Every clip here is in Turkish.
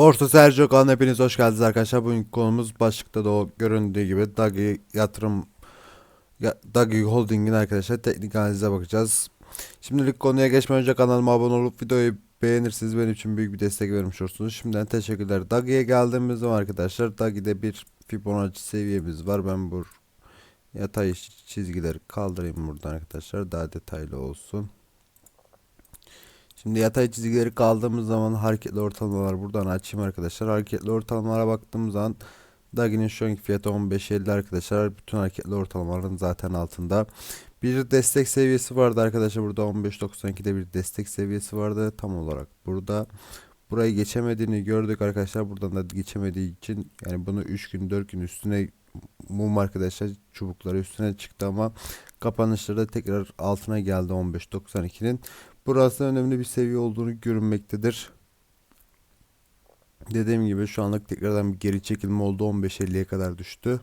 Borsa Sergio kanalına hepiniz hoş geldiniz arkadaşlar. Bugün konumuz başlıkta da o göründüğü gibi Dagi yatırım ya, Dagi Holding'in arkadaşlar teknik analize bakacağız. Şimdilik konuya geçmeden önce kanalıma abone olup videoyu beğenirseniz benim için büyük bir destek vermiş olursunuz. Şimdiden teşekkürler. Dagi'ye geldiğimiz zaman arkadaşlar Dagi'de bir Fibonacci seviyemiz var. Ben bu yatay çizgileri kaldırayım buradan arkadaşlar. Daha detaylı olsun. Şimdi yatay çizgileri kaldığımız zaman hareketli ortalamalar buradan açayım arkadaşlar. Hareketli ortalamalara baktığımız zaman Dagi'nin şu anki fiyatı 15.50 arkadaşlar. Bütün hareketli ortalamaların zaten altında. Bir destek seviyesi vardı arkadaşlar. Burada 15.92'de bir destek seviyesi vardı. Tam olarak burada. Burayı geçemediğini gördük arkadaşlar. Buradan da geçemediği için yani bunu 3 gün 4 gün üstüne mum arkadaşlar çubukları üstüne çıktı ama kapanışlarda tekrar altına geldi 15.92'nin. Burası önemli bir seviye olduğunu görünmektedir. Dediğim gibi şu anlık tekrardan bir geri çekilme oldu. 15.50'ye kadar düştü.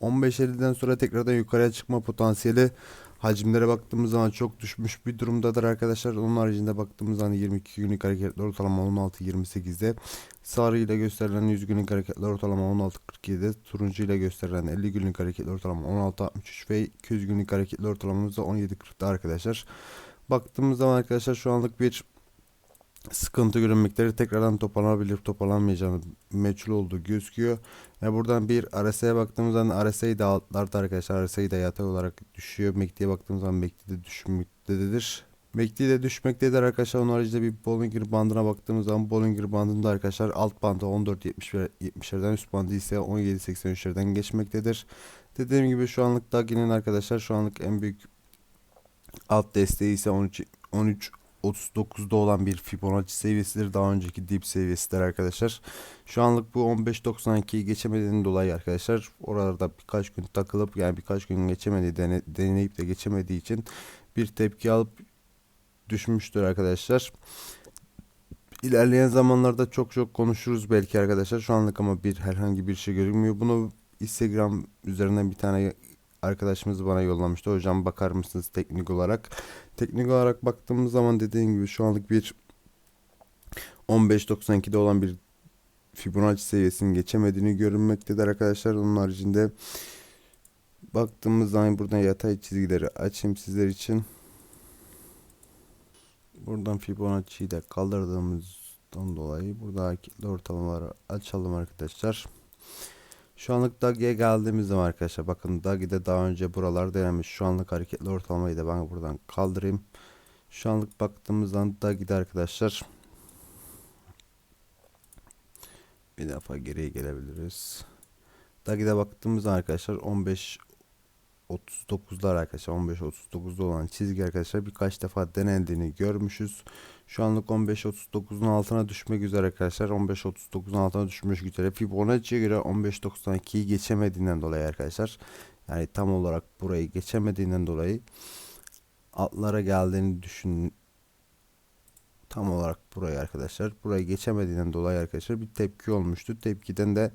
15.50'den sonra tekrardan yukarıya çıkma potansiyeli hacimlere baktığımız zaman çok düşmüş bir durumdadır arkadaşlar. Onun haricinde baktığımız zaman 22 günlük hareketler ortalama 16.28'de. Sarı ile gösterilen 100 günlük hareketler ortalama 16.47'de. Turuncu ile gösterilen 50 günlük hareketler ortalama 16.63 ve 200 günlük hareketler ortalamamız da 17.40'da arkadaşlar. Baktığımız zaman arkadaşlar şu anlık bir sıkıntı görünmekleri tekrardan toparlanabilir toparlanmayacağını meçhul olduğu gözüküyor. Ve buradan bir RSI'ye baktığımız zaman RSI de altlarda arkadaşlar RSI de yatay olarak düşüyor. MACD'ye baktığımız zaman MACD de düşmektedir. MACD de düşmektedir arkadaşlar. Onun haricinde bir Bollinger bandına baktığımız zaman Bollinger bandında arkadaşlar alt bandı 14.70'lerden üst bandı ise 17.83'lerden geçmektedir. Dediğim gibi şu anlık Dagi'nin arkadaşlar şu anlık en büyük alt desteği ise 13 13 39'da olan bir Fibonacci seviyesidir. Daha önceki dip seviyesidir arkadaşlar. Şu anlık bu 15.92'yi geçemediğinden dolayı arkadaşlar oralarda birkaç gün takılıp yani birkaç gün geçemediği dene, deneyip de geçemediği için bir tepki alıp düşmüştür arkadaşlar. İlerleyen zamanlarda çok çok konuşuruz belki arkadaşlar. Şu anlık ama bir herhangi bir şey görünmüyor. Bunu Instagram üzerinden bir tane arkadaşımız bana yollamıştı. Hocam bakar mısınız teknik olarak? Teknik olarak baktığımız zaman dediğim gibi şu anlık bir 15.92'de olan bir Fibonacci seviyesini geçemediğini görünmektedir arkadaşlar. Onun haricinde baktığımız zaman buradan yatay çizgileri açayım sizler için. Buradan Fibonacci'yi de kaldırdığımızdan dolayı burada ortalamaları açalım arkadaşlar. Şu anlık Dagi'ye geldiğimiz zaman arkadaşlar bakın Dagi'de daha önce buralar denemiş. Şu anlık hareketli ortalamayı da ben buradan kaldırayım. Şu anlık baktığımızdan Dagi'de arkadaşlar bir defa geriye gelebiliriz. Dagi'de baktığımızda arkadaşlar 15 39'lar arkadaşlar 15-39'da olan çizgi arkadaşlar birkaç defa denendiğini görmüşüz. Şu anlık 15-39'un altına düşmek üzere arkadaşlar 15-39'un altına düşmüş üzere Fibonacci'ye göre 15-92'yi geçemediğinden dolayı arkadaşlar yani tam olarak burayı geçemediğinden dolayı altlara geldiğini düşün tam olarak burayı arkadaşlar burayı geçemediğinden dolayı arkadaşlar bir tepki olmuştu tepkiden de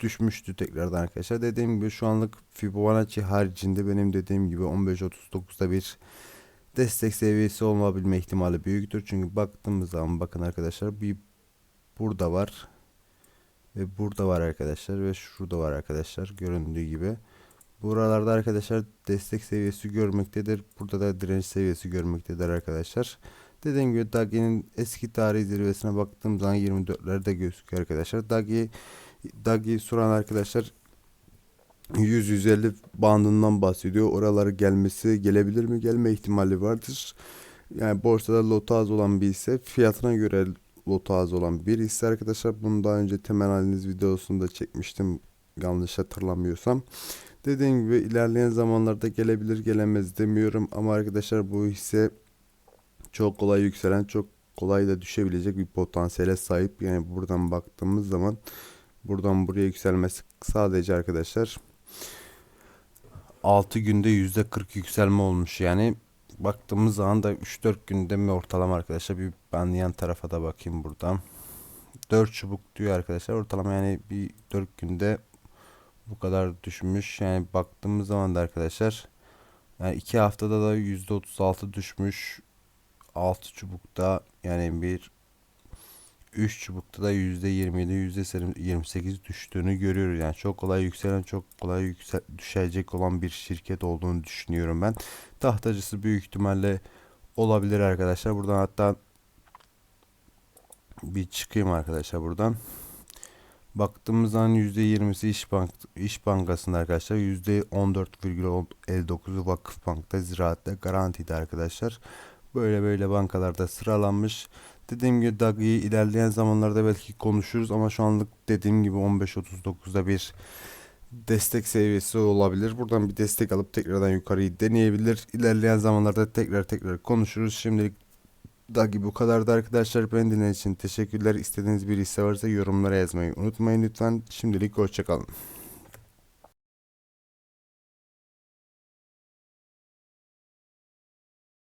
düşmüştü tekrardan arkadaşlar. Dediğim gibi şu anlık Fibonacci haricinde benim dediğim gibi 15.39'da bir destek seviyesi olmabilme ihtimali büyüktür. Çünkü baktığımız zaman bakın arkadaşlar bir burada var ve burada var arkadaşlar ve şurada var arkadaşlar göründüğü gibi. Buralarda arkadaşlar destek seviyesi görmektedir. Burada da direnç seviyesi görmektedir arkadaşlar. Dediğim gibi Dagi'nin eski tarihi zirvesine baktığım zaman 24'lerde gözüküyor arkadaşlar. Dagi Dagi soran arkadaşlar 100-150 bandından bahsediyor. Oraları gelmesi gelebilir mi? Gelme ihtimali vardır. Yani borsada lotu az olan bir ise fiyatına göre lotu az olan bir hisse arkadaşlar. Bunu daha önce temel analiz videosunda çekmiştim. Yanlış hatırlamıyorsam. Dediğim gibi ilerleyen zamanlarda gelebilir gelemez demiyorum. Ama arkadaşlar bu hisse çok kolay yükselen çok kolay da düşebilecek bir potansiyele sahip. Yani buradan baktığımız zaman Buradan buraya yükselmesi sadece arkadaşlar 6 günde %40 yükselme olmuş. Yani baktığımız zaman da 3-4 günde mi ortalama arkadaşlar bir ben yan tarafa da bakayım buradan. 4 çubuk diyor arkadaşlar. Ortalama yani bir 4 günde bu kadar düşmüş. Yani baktığımız zaman da arkadaşlar yani 2 haftada da %36 düşmüş. 6 çubukta yani bir 3 çubukta da %27 %28 düştüğünü görüyoruz. Yani çok kolay yükselen çok kolay yüksel düşecek olan bir şirket olduğunu düşünüyorum ben. Tahtacısı büyük ihtimalle olabilir arkadaşlar. Buradan hatta bir çıkayım arkadaşlar buradan. Baktığımız zaman %20'si İş Bank İş Bankası'nda arkadaşlar. %14,59'u Vakıfbank'ta, Ziraat'ta, Garanti'de arkadaşlar. Böyle böyle bankalarda sıralanmış. Dediğim gibi DAG'ı ilerleyen zamanlarda belki konuşuruz ama şu anlık dediğim gibi 15.39'da bir destek seviyesi olabilir. Buradan bir destek alıp tekrardan yukarıyı deneyebilir. İlerleyen zamanlarda tekrar tekrar konuşuruz. Şimdilik DAG'i bu kadardı arkadaşlar. Beni dinlediğiniz için teşekkürler. İstediğiniz bir hisse varsa yorumlara yazmayı unutmayın lütfen. Şimdilik hoşçakalın.